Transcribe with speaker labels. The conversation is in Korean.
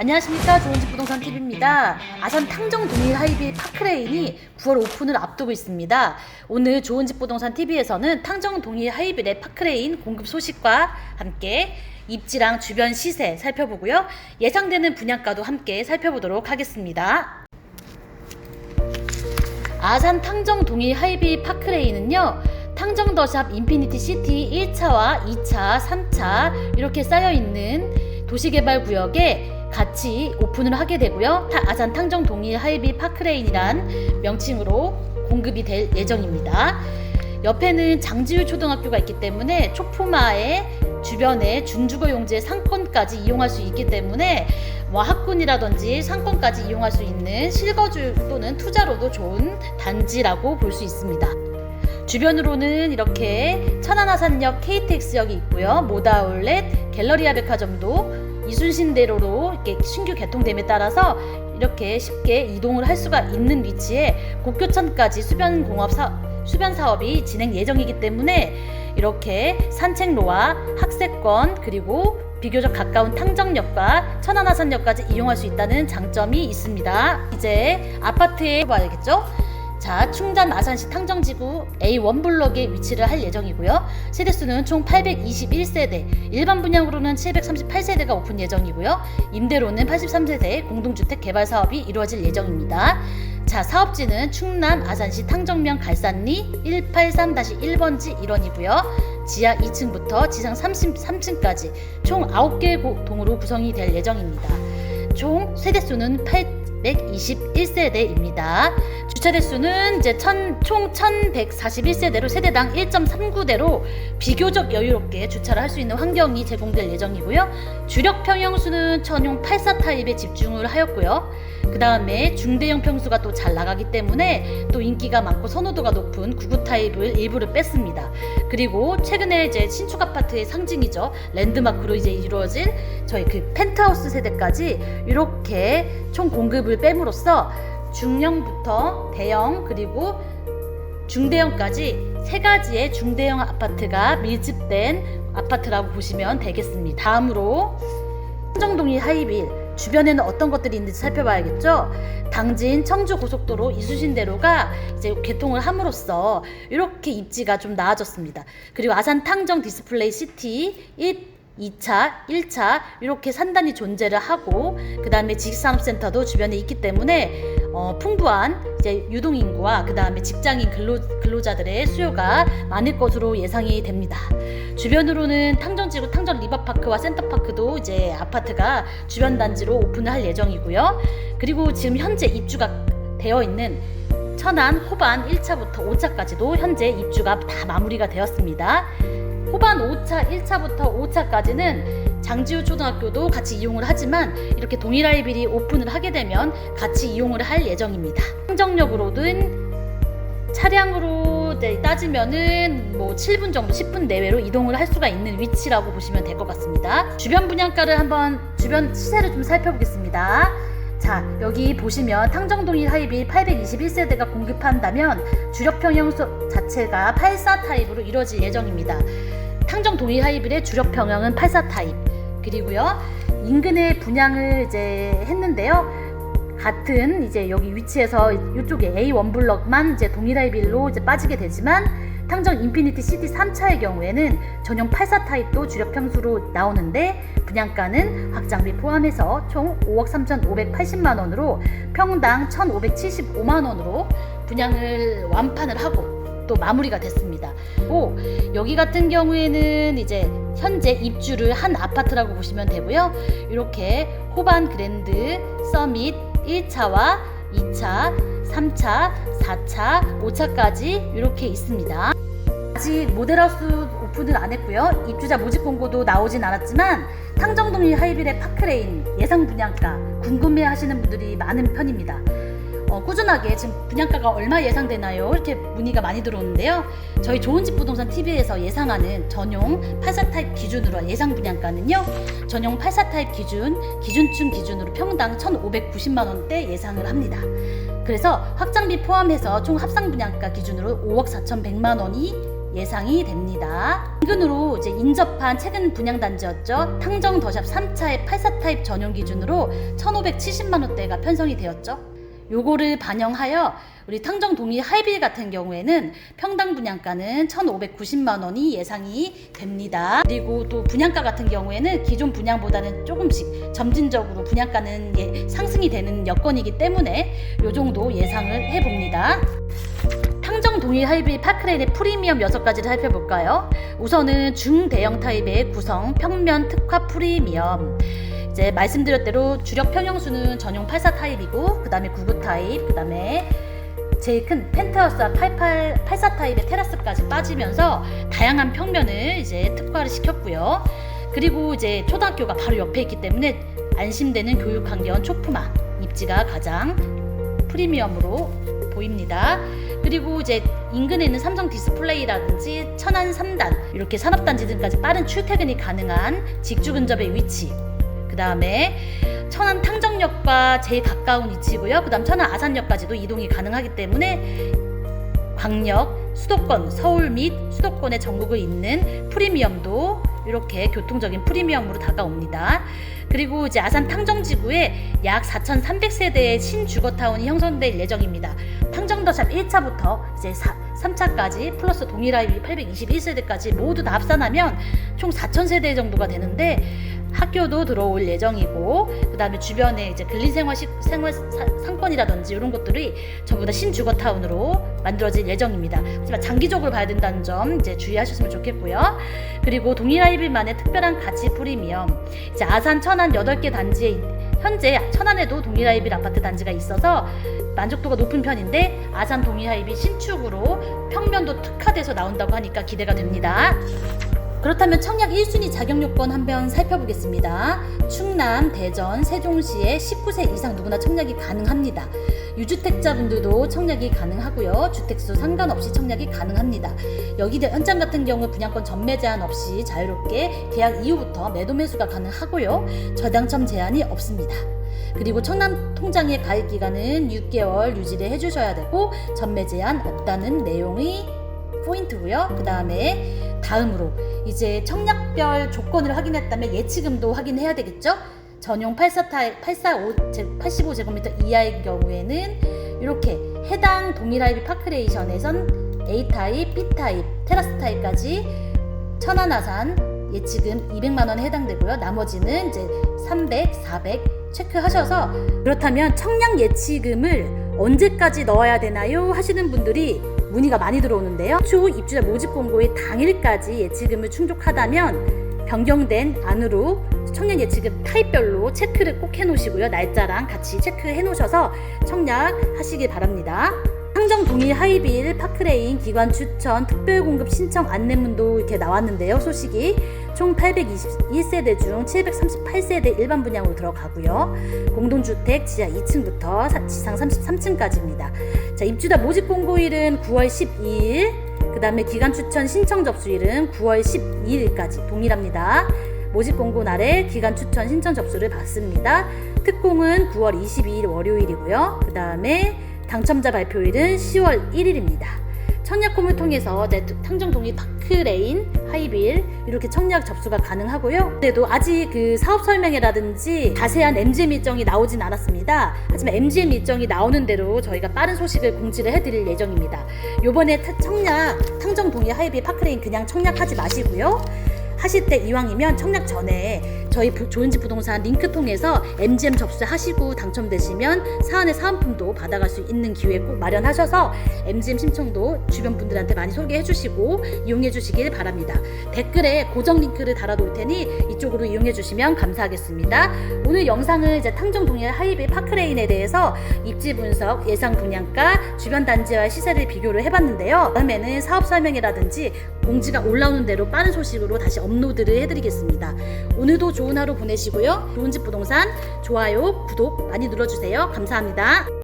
Speaker 1: 안녕하십니까 좋은집 부동산 TV입니다. 아산 탕정 동일 하이빌 파크레인이 9월 오픈을 앞두고 있습니다. 오늘 좋은집 부동산 TV에서는 탕정 동일 하이빌의 파크레인 공급 소식과 함께 입지랑 주변 시세 살펴보고요. 예상되는 분양가도 함께 살펴보도록 하겠습니다. 아산 탕정 동일 하이빌 파크레인은요. 탕정 더샵 인피니티 시티 1차와 2차, 3차 이렇게 쌓여 있는 도시개발 구역에 같이 오픈을 하게 되고요. 타- 아산 탕정 동일 하이비 파크레인이란 명칭으로 공급이 될 예정입니다. 옆에는 장지율 초등학교가 있기 때문에 초품화에 주변에 준주거 용지의 상권까지 이용할 수 있기 때문에 뭐 학군이라든지 상권까지 이용할 수 있는 실거주 또는 투자로도 좋은 단지라고 볼 수 있습니다. 주변으로는 이렇게 천안하산역 KTX역이 있고요. 모다울렛, 갤러리아 백화점도 이순신대로로 이렇게 신규 개통됨에 따라서 이렇게 쉽게 이동을 할 수가 있는 위치에 곡교천까지 수변 공업 사, 수변 사업이 진행 예정이기 때문에 이렇게 산책로와 학세권 그리고 비교적 가까운 탕정역과 천안하산역까지 이용할 수 있다는 장점이 있습니다. 이제 아파트에 봐야겠죠? 자, 충전 아산시 탕정지구 A1 블럭에 위치를 할 예정이고요. 세대수는 총 821세대, 일반 분양으로는 738세대가 오픈 예정이고요. 임대로는 83세대 공동주택 개발 사업이 이루어질 예정입니다. 자, 사업지는 충남 아산시 탕정면 갈산리 183-1번지 일원이고요. 지하 2층부터 지상 33층까지 총 9개 동으로 구성이 될 예정입니다. 총 세대수는 821세대입니다. 주차 대수는 이제 천, 총 1141세대로 세대당 1.39대로 비교적 여유롭게 주차를 할 수 있는 환경이 제공될 예정이고요. 주력 평형수는 전용 84 타입에 집중을 하였고요. 그 다음에 중대형 평수가 또 잘 나가기 때문에 또 인기가 많고 선호도가 높은 99 타입을 일부를 뺐습니다. 그리고 최근에 이제 신축 아파트의 상징이죠. 랜드마크로 이제 이루어질 저희 그 펜트하우스 세대까지 이렇게 총 공급을 뺨으로써 중형부터 대형 그리고 중대형까지 세 가지의 중대형 아파트가 밀집된 아파트라고 보시면 되겠습니다. 다음으로 청정동이 하이빌 주변에는 어떤 것들이 있는지 살펴봐야겠죠. 당진 청주 고속도로 이수신대로가 이제 개통을 함으로써 이렇게 입지가 좀 나아졌습니다. 그리고 아산 탕정 디스플레이 시티 1 2차, 1차 이렇게 산단이 존재를 하고 그 다음에 지식산업센터도 주변에 있기 때문에 어, 풍부한 이제 유동 인구와 그 다음에 직장인 근로, 근로자들의 수요가 많을 것으로 예상이 됩니다. 주변으로는 탕정지구 탕정 리버파크와 센터파크도 이제 아파트가 주변 단지로 오픈을 할 예정이고요. 그리고 지금 현재 입주가 되어 있는 천안 호반 1차부터 5차까지도 현재 입주가 다 마무리가 되었습니다. 호반 5차 1차부터 5차까지는 장지우 초등학교도 같이 이용을 하지만 이렇게 동일하이빌이 오픈을 하게 되면 같이 이용을 할 예정입니다. 행정역으로든 차량으로 이제 따지면은 뭐 7분 정도 10분 내외로 이동을 할 수가 있는 위치라고 보시면 될 것 같습니다. 주변 분양가를 한번 주변 시세를 좀 살펴보겠습니다. 자 여기 보시면 탕정동일 하이빌 821세대가 공급한다면 주력 평형 자체가 84 타입으로 이루어질 예정입니다. 탕정 동일 하이빌의 주력 평형은 84 타입 그리고요 인근에 분양을 이제 했는데요. 같은 이제 여기 위치에서 이쪽에 A1 블럭만 이제 동일 하이빌로 이제 빠지게 되지만 탕정 인피니티 시티 3차의 경우에는 전용 84 타입도 주력 평수로 나오는데 분양가는 확장비 포함해서 총 5억 3,580만 원으로 평당 1,575만 원으로 분양을 완판을 하고 또 마무리가 됐습니다. 오, 여기 같은 경우에는 이제 현재 입주를 한 아파트라고 보시면 되고요. 이렇게 호반 그랜드 서밋 1차와 2차, 3차, 4차, 5차까지 이렇게 있습니다. 아직 모델하우스 오픈을 안 했고요. 입주자 모집 공고도 나오진 않았지만 탕정동일 하이빌의 파크레인 예상 분양가 궁금해 하시는 분들이 많은 편입니다. 어, 꾸준하게 지금 분양가가 얼마 예상되나요? 이렇게 문의가 많이 들어오는데요. 저희 좋은집 부동산 TV에서 예상하는 전용 84 타입 기준으로 예상 분양가는요. 전용 84 타입 기준, 기준층 기준으로 평당 1,590만 원대 예상을 합니다. 그래서 확장비 포함해서 총 합상 분양가 기준으로 5억 4,100만 원이 예상이 됩니다. 인근으로 이제 인접한 최근 분양 단지였죠. 탕정 더샵 3차의 84 타입 전용 기준으로 1,570만 원대가 편성이 되었죠. 요거를 반영하여 우리 탕정 동이 하이빌 같은 경우에는 평당 분양가는 1,590만 원이 예상이 됩니다. 그리고 또 분양가 같은 경우에는 기존 분양보다는 조금씩 점진적으로 분양가는 예- 상승이 되는 여건이기 때문에 요 정도 예상을 해 봅니다. 탕정 동일 하이빌 파크레인의 프리미엄 6가지를 살펴볼까요? 우선은 중대형 타입의 구성 평면 특화 프리미엄 이제 말씀드렸대로 주력 평형수는 전용 84 타입이고 그 다음에 99 타입 그 다음에 제일 큰 펜트하우스와 88, 84 타입의 테라스까지 빠지면서 다양한 평면을 이제 특화를 시켰고요. 그리고 이제 초등학교가 바로 옆에 있기 때문에 안심되는 교육 환경 초품화 입지가 가장 프리미엄으로 보입니다. 그리고 이제 인근에 있는 삼성 디스플레이라든지 천안 3단 이렇게 산업단지 등까지 빠른 출퇴근이 가능한 직주 근접의 위치 그 다음에 천안 탕정역과 제일 가까운 위치고요. 그 다음 천안 아산역까지도 이동이 가능하기 때문에 광역, 수도권, 서울 및 수도권의 전국을 잇는 프리미엄도 이렇게 교통적인 프리미엄으로 다가옵니다. 그리고 이제 아산 탕정지구에 약 4,300세대의 신주거타운이 형성될 예정입니다. 탕정더샵 1차부터 이제 4, 3차까지 플러스 동일아이비 821세대까지 모두 다 합산하면 총 4,000세대 정도가 되는데 학교도 들어올 예정이고 그다음에 주변에 이제 근린생활 시, 생활 사- 상권이라든지 이런 것들이 전부 다 신주거 타운으로 만들어질 예정입니다. 하지만 장기적으로 봐야 된다는 점 이제 주의하셨으면 좋겠고요. 그리고 동일아이빌만의 특별한 가치 프리미엄 이제 아산 천안 8개 단지에 현재 천안에도 동일아이빌 아파트 단지가 있어서 만족도가 높은 편인데 아산 동일아이빌 신축으로 평면도 특화돼서 나온다고 하니까 기대가 됩니다. 그렇다면 청약 1순위 자격 요건 한번 살펴보겠습니다. 충남, 대전, 세종시에 19세 이상 누구나 청약이 가능합니다. 유주택자분들도 청약이 가능하고요. 주택수 상관없이 청약이 가능합니다. 여기 현장 같은 경우 분양권 전매 제한 없이 자유롭게 계약 이후부터 매도 매수가 가능하고요. 저당첨 제한이 없습니다. 그리고 청남 통장의 가입 기간은 6개월 유지를 해주셔야 되고 전매 제한 없다는 내용이 포인트고요. 그 다음에 다음으로 이제 청약별 조건을 확인했다면 예치금도 확인해야 되겠죠? 전용 84 타입 845 85제곱미터 이하의 경우에는 이렇게 해당 동일 아이비 파크레이션에선 A 타입, B 타입, 테라스 타입까지 천안아산 예치금 200만 원에 해당되고요. 나머지는 이제 300, 400 체크하셔서 그렇다면 청약 예치금을 언제까지 넣어야 되나요? 하시는 분들이 문의가 많이 들어오는데요. 초 입주자 모집 공고의 당일까지 예치금을 충족하다면 변경된 안으로 청약 예치금 타입별로 체크를 꼭 해놓으시고요. 날짜랑 같이 체크해 놓으셔서 청약하시길 바랍니다. 상정 동일 하이빌 파크레인 기관 추천 특별 공급 신청 안내문도 이렇게 나왔는데요. 소식이 총 821세대 중 738세대 일반 분양으로 들어가고요. 공동주택 지하 2층부터 지상 33층까지입니다. 자, 입주자 모집 공고일은 9월 12일, 그 다음에 기간 추천 신청 접수일은 9월 12일까지 동일합니다. 모집 공고 날에 기간 추천 신청 접수를 받습니다. 특공은 9월 22일 월요일이고요. 그 다음에 당첨자 발표일은 10월 1일입니다. 청약홈을 통해서 네, 탕정 동의 파크레인, 하이빌 이렇게 청약 접수가 가능하고요. 그래도 아직 그 사업 설명회라든지 자세한 MGM 일정이 나오진 않았습니다. 하지만 MGM 일정이 나오는 대로 저희가 빠른 소식을 공지를 해드릴 예정입니다. 요번에 타- 청약 탕정 동의 하이빌 파크레인 그냥 청약하지 마시고요. 하실 때 이왕이면 청약 전에 저희 부- 좋은집 부동산 링크 통해서 MGM 접수하시고 당첨되시면 사안의 사은품도 받아갈 수 있는 기회 꼭 마련하셔서 MGM 신청도 주변 분들한테 많이 소개해 주시고 이용해 주시길 바랍니다. 댓글에 고정 링크를 달아 놓을 테니 이쪽으로 이용해 주시면 감사하겠습니다. 오늘 영상은 이제 탕정 동일 하이빌 파크레인에 대해서 입지 분석, 예상 분양가, 주변 단지와 시세를 비교를 해봤는데요. 다음에는 사업 설명이라든지 공지가 올라오는 대로 빠른 소식으로 다시 업로드를 해드리겠습니다. 오늘도 좋은 하루 보내시고요. 좋은 집 부동산 좋아요, 구독 많이 눌러주세요. 감사합니다.